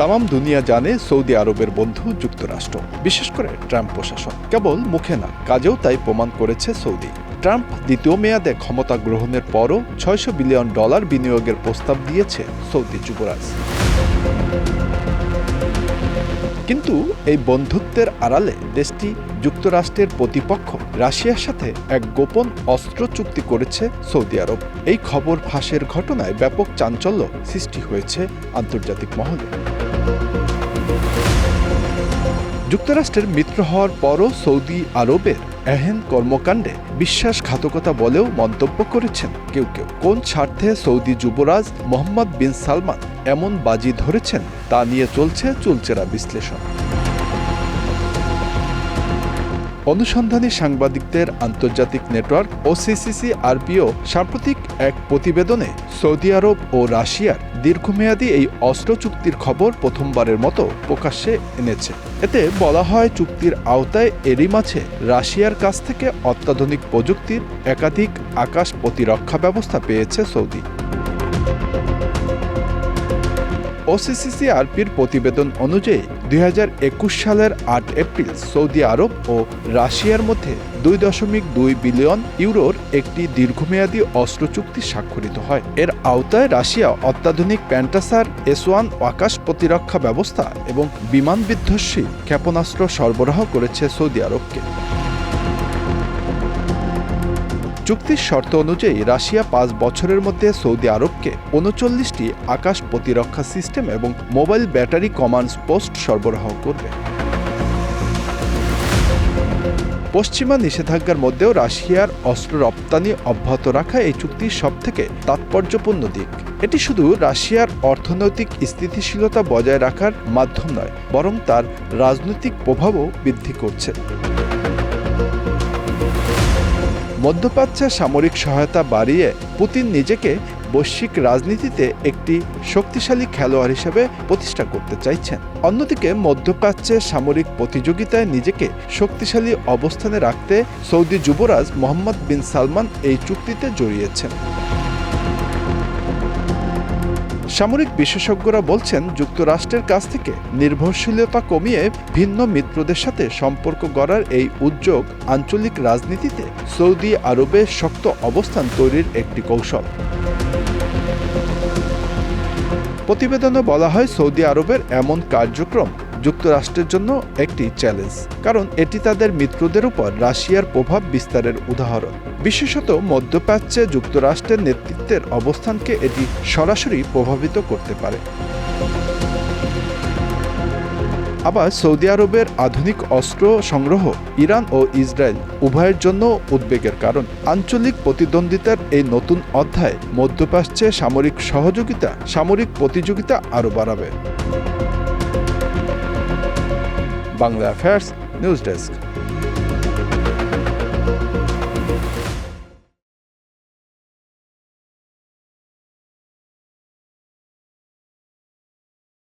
তামাম দুনিয়া জানে সৌদি আরবের বন্ধু যুক্তরাষ্ট্র, বিশেষ করে ট্রাম্প প্রশাসন। কেবল মুখে না, কাজেও তাই প্রমাণ করেছে সৌদি। ট্রাম্প দ্বিতীয় মেয়াদে ক্ষমতা গ্রহণের পরও ছয়শো বিলিয়ন ডলার বিনিয়োগের প্রস্তাব দিয়েছে সৌদি যুবরাজ। কিন্তু এই বন্ধুত্বের আড়ালে দেশটি যুক্তরাষ্ট্রের প্রতিপক্ষ রাশিয়ার সাথে এক গোপন অস্ত্র চুক্তি করেছে সৌদি আরব। এই খবর ফাঁসের ঘটনায় ব্যাপক চাঞ্চল্য সৃষ্টি হয়েছে আন্তর্জাতিক মহলে। যুক্তরাষ্ট্রের মিত্র হওয়ার পরও সৌদি আরবের এহেন কর্মকাণ্ডে বিশ্বাসঘাতকতা বলেও মন্তব্য করেছেন কেউ কেউ। কোন স্বার্থে সৌদি যুবরাজ মোহাম্মদ বিন সালমান এমন বাজি ধরেছেন তা নিয়ে চলছে চুলচেরা বিশ্লেষণ। অনুসন্ধানী সাংবাদিকদের আন্তর্জাতিক নেটওয়ার্ক ওসিসিসি আরপিও সাম্প্রতিক এক প্রতিবেদনে সৌদি আরব ও রাশিয়ার দীর্ঘমেয়াদী এই অস্ত্র চুক্তির খবর প্রথমবারের মতো প্রকাশ্যে এনেছে। এতে বলা হয়, চুক্তির আওতায় এরই মাঝে রাশিয়ার কাছ থেকে অত্যাধুনিক প্রযুক্তির একাধিক আকাশ প্রতিরক্ষা ব্যবস্থা পেয়েছে সৌদি। ওসিসিসি আরপির প্রতিবেদন অনুযায়ী দুই হাজার একুশ সালের আট এপ্রিল সৌদি আরব ও রাশিয়ার মধ্যে দুই দশমিক দুই বিলিয়ন ইউরোর একটি দীর্ঘমেয়াদী অস্ত্র চুক্তি স্বাক্ষরিত হয়। এর আওতায় রাশিয়া অত্যাধুনিক প্যান্টাসার এস ওয়ান আকাশ প্রতিরক্ষা ব্যবস্থা এবং বিমান বিধ্বংসী ক্ষেপণাস্ত্র সরবরাহ করেছে সৌদি আরবকে। চুক্তির শর্ত অনুযায়ী রাশিয়া পাঁচ বছরের মধ্যে সৌদি আরবকে উনচল্লিশটি আকাশ প্রতিরক্ষা সিস্টেম এবং মোবাইল ব্যাটারি কমান্ড পোস্ট সরবরাহ করবে। পশ্চিমা নিষেধাজ্ঞার মধ্যেও রাশিয়ার অস্ত্র রপ্তানি অব্যাহত রাখা এই চুক্তির সবথেকে তাৎপর্যপূর্ণ দিক। এটি শুধু রাশিয়ার অর্থনৈতিক স্থিতিশীলতা বজায় রাখার মাধ্যম নয়, বরং তার রাজনৈতিক প্রভাবও বৃদ্ধি করছে। মধ্যপ্রাচ্যে সামরিক সহায়তা বাড়িয়ে পুতিন নিজেকে বৈশ্বিক রাজনীতিতে একটি শক্তিশালী খেলোয়াড় হিসেবে প্রতিষ্ঠা করতে চাইছেন। অন্যদিকে, মধ্যপ্রাচ্যে সামরিক প্রতিযোগিতায় নিজেকে শক্তিশালী অবস্থানে রাখতে সৌদি যুবরাজ মোহাম্মদ বিন সালমান এই চুক্তিতে জড়িয়েছেন। সামরিক বিশেষজ্ঞরা বলছেন, যুক্তরাষ্ট্রের কাছ থেকে নির্ভরশীলতা কমিয়ে ভিন্ন মিত্রদের সাথে সম্পর্ক গড়ার এই উদ্যোগ আঞ্চলিক রাজনীতিতে সৌদি আরবে শক্ত অবস্থান তৈরির একটি কৌশল। প্রতিবেদনে বলা হয়, সৌদি আরবের এমন কার্যক্রম যুক্তরাষ্ট্রের জন্য একটি চ্যালেঞ্জ কারণ এটি তাদের মিত্রদের উপর রাশিয়ার প্রভাব বিস্তারের উদাহরণ। বিশেষত মধ্যপ্রাচ্যে যুক্তরাষ্ট্রের নেতৃত্বের অবস্থানকে এটি সরাসরি প্রভাবিত করতে পারে। আবার সৌদি আরবের আধুনিক অস্ত্র সংগ্রহ ইরান ও ইসরায়েল উভয়ের জন্য উদ্বেগের কারণ। আঞ্চলিক প্রতিদ্বন্দ্বিতার এই নতুন অধ্যায় মধ্যপ্রাচ্যে সামরিক সহযোগিতা, সামরিক প্রতিযোগিতা আরও বাড়াবে। Bangla affairs news desk